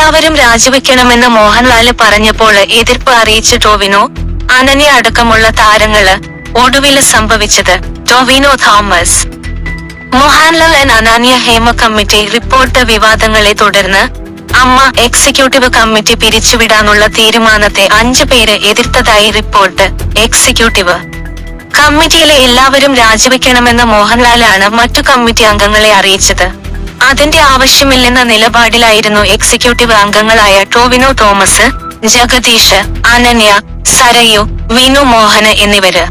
എല്ലാവരും രാജിവെക്കണമെന്ന് മോഹൻലാൽ പറഞ്ഞപ്പോൾ എതിർപ്പ് അറിയിച്ച ടോവിനോ അനന്യ അടക്കമുള്ള താരങ്ങൾ ഒടുവിൽ സംഭവിച്ചത് Tovino Thomas. Mohanlal and Ananya Hema committee report വിവാദങ്ങളെ തുടർന്ന് അമ്മ എക്സിക്യൂട്ടീവ് കമ്മിറ്റി പിരിച്ചുവിടാനുള്ള തീരുമാനത്തെ അഞ്ചു പേര് എതിർത്തതായി റിപ്പോർട്ട് എക്സിക്യൂട്ടീവ്. കമ്മിറ്റിയിലെ എല്ലാവരും രാജിവെക്കണമെന്ന് മോഹൻലാലാണ് മറ്റു കമ്മിറ്റി അംഗങ്ങളെ അറിയിച്ചത്. അതിന്റെ ആവശ്യമില്ലെന്ന നിലപാടിലായിരുന്നു എക്സിക്യൂട്ടീവ് അംഗങ്ങളായ ടോവിനോ തോമസ് ജഗദീഷ് അനന്യ സരയു വിനു മോഹന് എന്നിവര്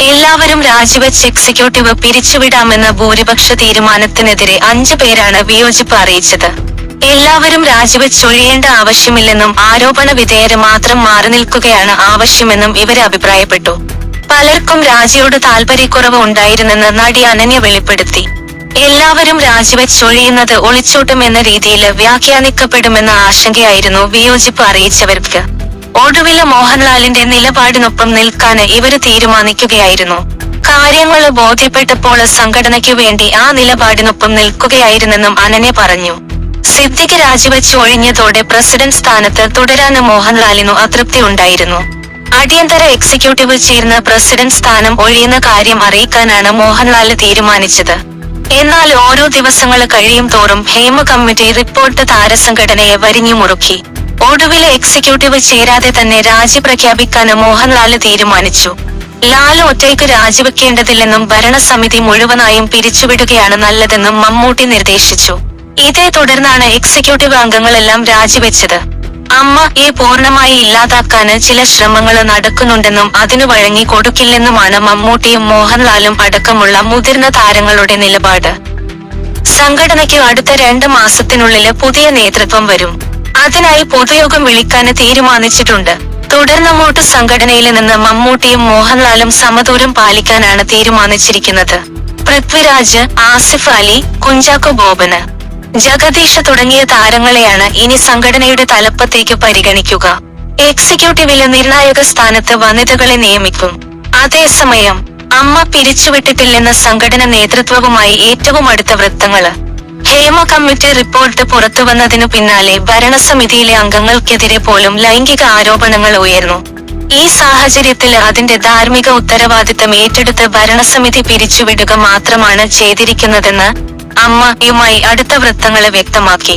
എല്ലാവരും രാജിവെച്ച് എക്സിക്യൂട്ടീവ് പിരിച്ചുവിടാമെന്ന ഭൂരിപക്ഷ തീരുമാനത്തിനെതിരെ അഞ്ചു പേരാണ് വിയോജിപ്പ് അറിയിച്ചത്. എല്ലാവരും രാജിവെച്ചൊഴിയേണ്ട ആവശ്യമില്ലെന്നും ആരോപണ വിധേയര് മാത്രം മാറി നിൽക്കുകയാണ് ആവശ്യമെന്നും ഇവർ അഭിപ്രായപ്പെട്ടു. പലർക്കും രാജിയോട് താല്പര്യക്കുറവ് ഉണ്ടായിരുന്നെന്ന് നടി അനന്യ വെളിപ്പെടുത്തി. എല്ലാവരും രാജിവെച്ചൊഴിയുന്നത് ഒളിച്ചോട്ടം എന്ന രീതിയിൽ വ്യാഖ്യാനിക്കപ്പെടുമെന്ന ആശങ്കയായിരുന്നു വിയോജിപ്പ് അറിയിച്ചവർക്ക്. ഒടുവിൽ മോഹൻലാലിന്റെ നിലപാടിനൊപ്പം നിൽക്കാന് ഇവർ തീരുമാനിക്കുകയായിരുന്നു. കാര്യങ്ങൾ ബോധ്യപ്പെട്ടപ്പോൾ സംഘടനയ്ക്കു വേണ്ടി ആ നിലപാടിനൊപ്പം നിൽക്കുകയായിരുന്നെന്നും അനനെ പറഞ്ഞു. സിദ്ദിഖ് രാജിവെച്ച് ഒഴിഞ്ഞതോടെ പ്രസിഡന്റ് സ്ഥാനത്ത് തുടരാന് മോഹൻലാലിനു അതൃപ്തി ഉണ്ടായിരുന്നു. അടിയന്തര എക്സിക്യൂട്ടീവ് ചേർന്ന് പ്രസിഡന്റ് സ്ഥാനം ഒഴിയുന്ന കാര്യം അറിയിക്കാനാണ് മോഹൻലാൽ തീരുമാനിച്ചത്. എന്നാൽ ഓരോ ദിവസങ്ങൾ കഴിയും തോറും ഹേമ കമ്മിറ്റി റിപ്പോർട്ട് താരസംഘടനയെ വരിഞ്ഞു മുറുക്കി. ഒടുവിലെ എക്സിക്യൂട്ടീവ് ചേരാതെ തന്നെ രാജി പ്രഖ്യാപിക്കാൻ മോഹൻലാൽ തീരുമാനിച്ചു. ലാൽ ഒറ്റയ്ക്ക് രാജിവെക്കേണ്ടതില്ലെന്നും ഭരണസമിതി മുഴുവനായും പിരിച്ചുവിടുകയാണ് നല്ലതെന്നും മമ്മൂട്ടി നിർദ്ദേശിച്ചു. ഇതേ തുടർന്നാണ് എക്സിക്യൂട്ടീവ് അംഗങ്ങളെല്ലാം രാജിവെച്ചത്. അമ്മ ഈ പൂർണമായി ഇല്ലാതാക്കാന് ചില ശ്രമങ്ങൾ നടക്കുന്നുണ്ടെന്നും അതിനു വഴങ്ങി കൊടുക്കില്ലെന്നുമാണ് മമ്മൂട്ടിയും മോഹൻലാലും അടക്കമുള്ള മുതിർന്ന താരങ്ങളുടെ നിലപാട്. സംഘടനയ്ക്ക് അടുത്ത രണ്ട് മാസത്തിനുള്ളിൽ പുതിയ നേതൃത്വം വരും. അതിനായി പൊതുയോഗം വിളിക്കാന് തീരുമാനിച്ചിട്ടുണ്ട്. തുടർന്നങ്ങോട്ട് സംഘടനയിൽ നിന്ന് മമ്മൂട്ടിയും മോഹൻലാലും സമദൂരം പാലിക്കാനാണ് തീരുമാനിച്ചിരിക്കുന്നത്. പൃഥ്വിരാജ് ആസിഫ് അലി കുഞ്ചാക്കോ ബോബന്. ജഗദീഷ് തുടങ്ങിയ താരങ്ങളെയാണ് ഇനി സംഘടനയുടെ തലപ്പത്തേക്ക് പരിഗണിക്കുക. എക്സിക്യൂട്ടീവിലെ നിർണായക സ്ഥാനത്ത് വനിതകളെ നിയമിക്കും. അതേസമയം അമ്മ പിരിച്ചുവിട്ടിട്ടില്ലെന്ന സംഘടന നേതൃത്വവുമായി ഏറ്റവും അടുത്ത വൃത്തങ്ങൾ. ഹേമ കമ്മിറ്റി റിപ്പോർട്ട് പുറത്തുവന്നതിനു പിന്നാലെ ഭരണസമിതിയിലെ അംഗങ്ങൾക്കെതിരെ പോലും ലൈംഗിക ആരോപണങ്ങൾ ഉയർന്നു. ഈ സാഹചര്യത്തിൽ അതിന്റെ ധാർമ്മിക ഉത്തരവാദിത്തം ഏറ്റെടുത്ത് ഭരണസമിതി പിരിച്ചുവിടുക മാത്രമാണ് ചെയ്തിരിക്കുന്നതെന്ന് അമ്മയുമായി അടുത്ത വൃത്തങ്ങളെ വ്യക്തമാക്കി.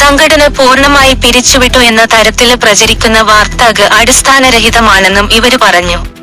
സംഘടന പൂർണമായി പിരിച്ചുവിട്ടു എന്ന തരത്തിൽ പ്രചരിക്കുന്ന വാർത്തക അടിസ്ഥാനരഹിതമാണെന്നും ഇവർ പറഞ്ഞു.